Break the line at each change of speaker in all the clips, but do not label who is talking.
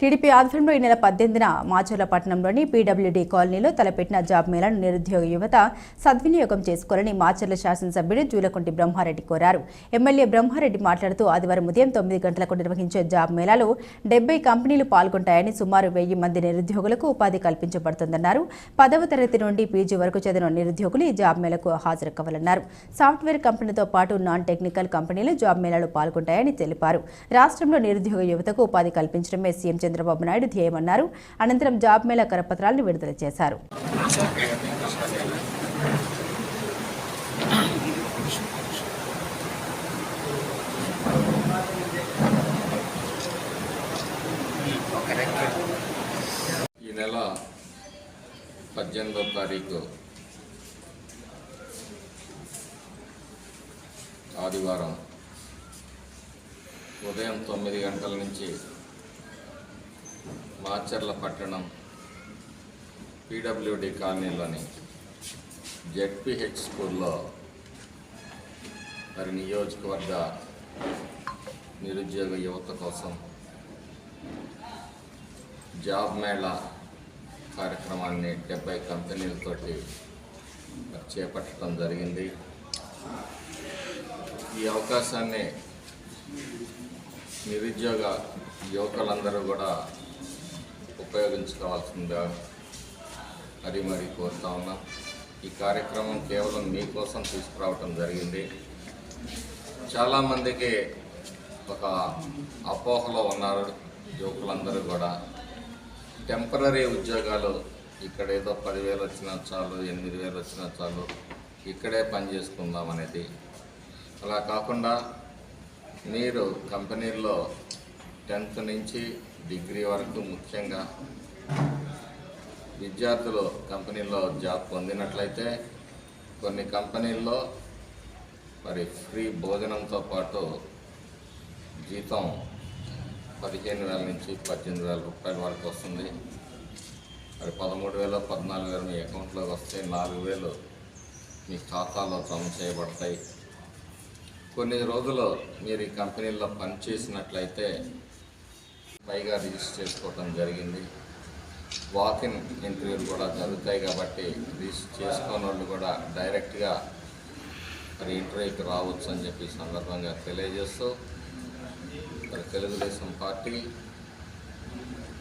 TDP ఆధ్వర్యంలో ఈ నెల పద్దెనిమిదిన మాచర్ల పట్టణంలోని పీడబ్ల్యూడీ కాలనీలో తలపెట్టిన జాబ్ మేళను నిరుద్యోగ యువత సద్వినియోగం చేసుకోవాలని మాచర్ల శాసనసభ్యుడు జూలకుంటి బ్రహ్మారెడ్డి కోరారు. ఎమ్మెల్యే బ్రహ్మారెడ్డి మాట్లాడుతూ ఆదివారం ఉదయం తొమ్మిది గంటలకు నిర్వహించే జాబ్ మేళాలో డెబ్బై కంపెనీలు పాల్గొంటాయని సుమారు వెయ్యి మంది నిరుద్యోగులకు ఉపాధి కల్పించబడుతుందన్నారు. పదవ తరగతి నుండి పీజీ వరకు చదివిన నిరుద్యోగులు ఈ జాబ్ మేళకు హాజరు కావాలన్నారు. సాఫ్ట్వేర్ కంపెనీతో పాటు నాన్ టెక్నికల్ కంపెనీలు జాబ్ మేళాలో పాల్గొంటాయని తెలిపారు. రాష్ట్రంలో నిరుద్యోగ యువతకు ఉపాధి కల్పించడమే సీఎం చంద్రబాబు నాయుడు ధ్యేయమన్నారు. అనంతరం జాబ్ మేళా కరపత్రాలను విడుదల చేశారు.
ఈ నెల పద్దెనిమిదో తారీఖు ఆదివారం ఉదయం తొమ్మిది గంటల నుంచి మాచర్ల పట్టణం పీడబ్ల్యూడి కాలనీలోని జెడ్పిహెచ్ స్కూల్లో మరి నియోజకవర్గ నిరుద్యోగ యువత కోసం జాబ్ మేళా కార్యక్రమాన్ని డెబ్బై కంపెనీలతోటి చేపట్టడం జరిగింది. ఈ అవకాశాన్ని నిరుద్యోగ యువకులందరూ కూడా ఉపయోగించుకోవాల్సిందిగా మరి మరి కోరుతా ఉన్నాం. ఈ కార్యక్రమం కేవలం మీకోసం తీసుకురావటం జరిగింది. చాలామందికి ఒక అపోహలో ఉన్నారు. యువకులందరూ కూడా. టెంపరీ ఉద్యోగాలు ఇక్కడ ఏదో పదివేలు వచ్చినా చాలు ఎనిమిది వేలు వచ్చినా చాలు ఇక్కడే పని చేసుకుందాం అనేది. అలా కాకుండా మీరు కంపెనీల్లో టెన్త్ నుంచి డిగ్రీ వరకు ముఖ్యంగా విద్యార్థులు కంపెనీల్లో జాబ్ పొందినట్లయితే కొన్ని కంపెనీల్లో మరి ఫ్రీ భోజనంతో పాటు జీతం పదిహేను వేల నుంచి పద్దెనిమిది వేల రూపాయల వరకు వస్తుంది. మరి పదమూడు వేలు పద్నాలుగు వేలు మీ అకౌంట్లోకి వస్తే నాలుగు వేలు మీ ఖాతాలో జమ చేయబడతాయి. కొన్ని రోజులు మీరు ఈ కంపెనీల్లో పనిచేసినట్లయితే పైగా రిజిస్టర్ చేసుకోవడం జరిగింది. వాకిన్ ఇంటర్వ్యూలు కూడా జరుగుతాయి కాబట్టి రిజిస్టర్ చేసుకోని వాళ్ళు కూడా డైరెక్ట్గా మరి ఇంటర్వ్యూకి రావచ్చు అని చెప్పి సందర్భంగా తెలియజేస్తూ మరి తెలుగుదేశం పార్టీ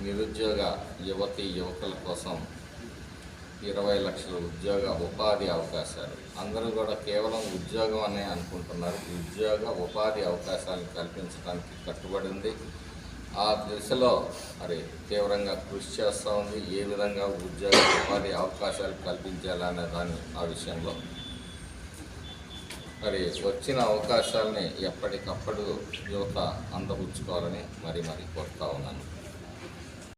నిరుద్యోగ యువతి యువకుల కోసం ఇరవై లక్షల ఉద్యోగ ఉపాధి అవకాశాలు. అందరూ కూడా కేవలం ఉద్యోగం అనే అనుకుంటున్నారు. ఉద్యోగ ఉపాధి అవకాశాలను కల్పించడానికి కట్టుబడి ఉంది. ఆ దిశలో మరి తీవ్రంగా కృషి చేస్తూ ఉంది. ఏ విధంగా ఉద్యోగ ఉపాధి అవకాశాలు కల్పించాలనే దాని ఆ విషయంలో. మరి వచ్చిన అవకాశాలని ఎప్పటికప్పుడు యువత అందపుచ్చుకోవాలని మరి మరి కోరుతా ఉన్నాను.